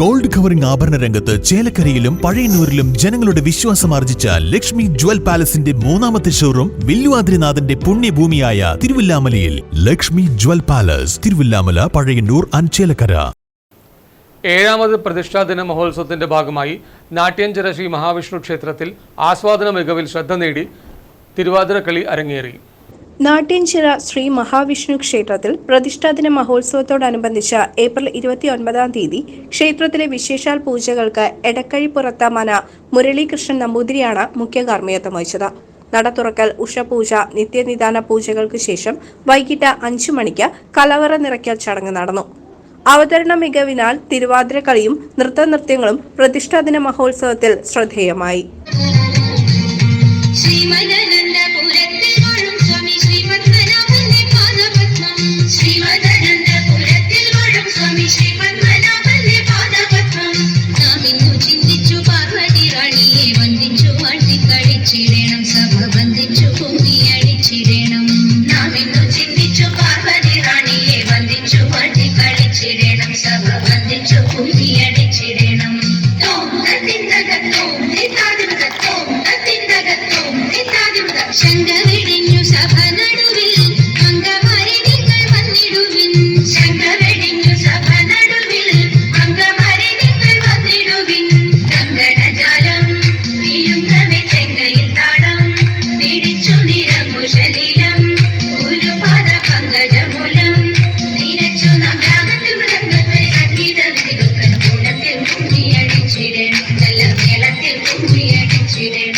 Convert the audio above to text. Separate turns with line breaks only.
Gold covering ആഭരണ രംഗത്ത് ചേലക്കരയിലും പഴയന്നൂരിലും ജനങ്ങളുടെ വിശ്വാസം ആർജിച്ച ലക്ഷ്മി ജ്വൽ പാലസിന്റെ മൂന്നാമത്തെ ഷോറൂം വില്ലുവാദ്രിനാഥന്റെ പുണ്യഭൂമിയായ തിരുവില്ലാമലയിൽ. ലക്ഷ്മി ജ്വൽ പാലസ് തിരുവില്ലാമല പഴയന്നൂർ അഞ്ചേലക്കര ചേലക്കര.
ഏഴാമത് പ്രതിഷ്ഠാദിന മഹോത്സവത്തിന്റെ ഭാഗമായി നാട്യഞ്ചര ശ്രീ മഹാവിഷ്ണു ക്ഷേത്രത്തിൽ ആസ്വാദന മികവിൽ ശ്രദ്ധ നേടി തിരുവാതിരക്കളി അരങ്ങേറി.
നാട്യഞ്ചിറ ശ്രീ മഹാവിഷ്ണു ക്ഷേത്രത്തിൽ പ്രതിഷ്ഠാദിന മഹോത്സവത്തോടനുബന്ധിച്ച് ഏപ്രിൽ ഇരുപത്തിയൊൻപതാം തീയതി ക്ഷേത്രത്തിലെ വിശേഷാൽ പൂജകൾക്ക് എടക്കഴി മന മുരളീകൃഷ്ണൻ നമ്പൂതിരിയാണ് മുഖ്യ കാർമ്മികത്വം വഹിച്ചത്. നട തുറക്കൽ ഉഷപൂജ നിത്യനിദാന പൂജകൾക്ക് ശേഷം വൈകിട്ട് അഞ്ചു മണിക്ക് കലവറ നിറയ്ക്കൽ ചടങ്ങ് നടന്നു. അവതരണ മികവിനാൽ തിരുവാതിരക്കളിയും നൃത്തനൃത്യങ്ങളും പ്രതിഷ്ഠാദിന മഹോത്സവത്തിൽ ശ്രദ്ധേയമായി.
ശ്രീമദനന്ദപുരത്തിൽ വന്ദിച്ചു വാട്ടിക്കളിച്ചിടണം സഭ വന്ദിച്ചു നാം ഇന്നു ചിന്തിച്ചു പാർവതി റാണിയെ വന്ദിച്ചു വാട്ടിക്കളിച്ചിടണം സഭ വന്ദിച്ചു to